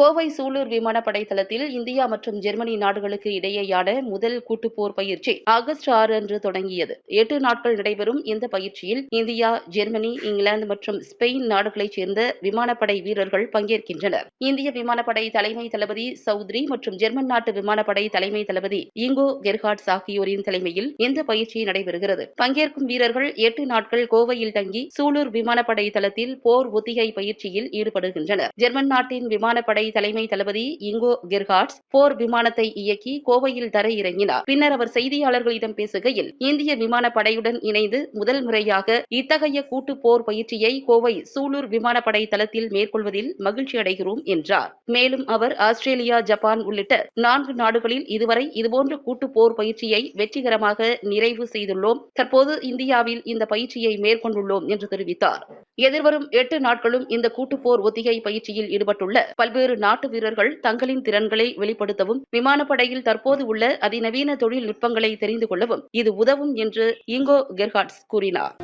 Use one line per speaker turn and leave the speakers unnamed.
கோவை சூலூர் விமானப்படை தளத்தில் இந்தியா மற்றும் ஜெர்மனி நாடுகளுக்கு இடையேயான முதல் கூட்டுப்போர் பயிற்சி ஆகஸ்ட் ஆறு அன்று தொடங்கியது. எட்டு நாட்கள் நடைபெறும் இந்த பயிற்சியில் இந்தியா ஜெர்மனி இங்கிலாந்து மற்றும் ஸ்பெயின் நாடுகளைச் சேர்ந்த விமானப்படை வீரர்கள் பங்கேற்கின்றனர். இந்திய விமானப்படை தலைமை தளபதி சௌத்ரி மற்றும் ஜெர்மன் நாட்டு விமானப்படை தலைமை தளபதி இங்கோ கெர்ஹாட்ஸ் ஆகியோரின் தலைமையில் இந்த பயிற்சி நடைபெறுகிறது. பங்கேற்கும் வீரர்கள் எட்டு நாட்கள் கோவையில் தங்கி சூலூர் விமானப்படை தளத்தில் போர் ஒத்திகை பயிற்சியில் ஈடுபடுகின்றனர். ஜெர்மன் நாட்டின் விமானப்படை தலைமை தளபதி இங்கோ கெர்ஹாட்ஸ் போர் விமானத்தை இயக்கி கோவையில் தர இறங்கினார் பின்னர் அவர் செய்தியாளர்களிடம் பேசுகையில் இந்திய விமானப்படையுடன் இணைந்து முதல் முறையாக இத்தகைய கூட்டு போர் பயிற்சியை கோவை சூலூர் விமானப்படை தளத்தில் மேற்கொள்வதில் மகிழ்ச்சி அடைகிறோம் என்றார். மேலும் அவர் ஆஸ்திரேலியா ஜப்பான் உள்ளிட்ட நான்கு நாடுகளில் இதுவரை இதுபோன்ற கூட்டு போர் பயிற்சியை வெற்றிகரமாக நிறைவு செய்துள்ளோம். தற்போது இந்தியாவில் இந்த பயிற்சியை மேற்கொண்டுள்ளோம் என்று தெரிவித்தார். எதிர்வரும் எட்டு நாட்களும் இந்த கூட்டுப்போர் ஒத்திகை பயிற்சியில் ஈடுபட்டுள்ள பல்வேறு நாட்டு வீரர்கள் தங்களின் திறன்களை வெளிப்படுத்தவும் விமானப்படையில் தற்போது உள்ள அதிநவீன தொழில்நுட்பங்களை தெரிந்து கொள்ளவும் இது உதவும் என்று இங்கோ கெர்ஹாட்ஸ் கூறினார்.